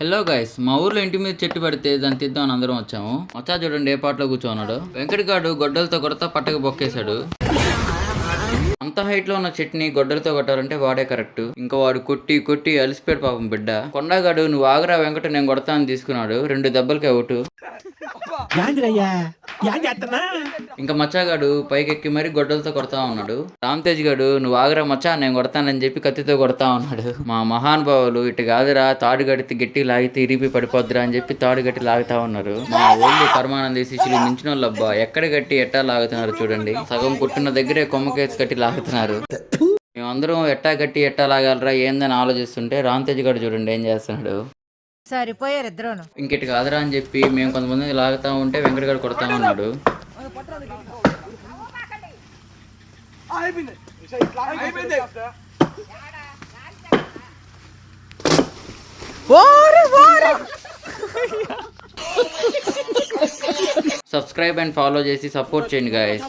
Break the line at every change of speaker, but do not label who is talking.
Hello guys మా ఊర్లో ఇంటి మీద చెట్టు పెడితే దాన్ని తీద్దామని అందరం వచ్చాము. మచ్చా చూడండి ఏ పాటలో కూర్చోన్నాడు. వెంకటగాడు గొడ్డలతో కొడతా పట్టక బొక్కేశాడు. అంత హైట్లో ఉన్న చెట్టుని గొడ్డలతో కొట్టాలంటే వాడే కరెక్ట్ ఇంకా వాడు కొట్టి కొట్టి అలిసిపోయాడు పాపం బిడ్డ. కొండగాడు నువ్వు ఆగరా వెంకట నేను కొడతా అని తీసుకున్నాడు. రెండు దెబ్బలకి అవుట్
చేస్తున్నా
ఇంకా మచ్చాగాడు పైకెక్కి మరీ గొడ్డలతో కొడతా ఉన్నాడు. రామ్ తేజ్ గాడు నువ్వు ఆగరా మచ్చా నేను కొడతానని చెప్పి కత్తితో కొడతా ఉన్నాడు. మా మహానుభావులు ఇటు కాదురా తాడు గడితే గట్టి లాగితే ఇరిపి పడిపోద్దురా అని చెప్పి తాడు గట్టి లాగుతా ఉన్నారు. మా ఓళ్ళు పరమానంద శిష్యులు మించిన వాళ్ళబ్బా ఎక్కడ గట్టి ఎట్టా లాగుతున్నారు చూడండి. సగం పుట్టిన దగ్గరే కొమ్మకేసి కట్టి లాగుతున్నారు. మేమందరం ఎట్టా కట్టి ఎట్టా లాగాలరా ఏందని ఆలోచిస్తుంటే రామ్ తేజ్ గారు చూడండి ఏం చేస్తున్నాడు.
సరిపోయారు ఇద్దరును.
ఇంకెటు కాదురా అని చెప్పి మేము కొంతమంది లాగుతా ఉంటే వెంకటగాడు కొడతా ఉన్నాడు. సబ్స్క్రైబ్ అండ్ ఫాలో చేసి సపోర్ట్ చేయండి గాయస్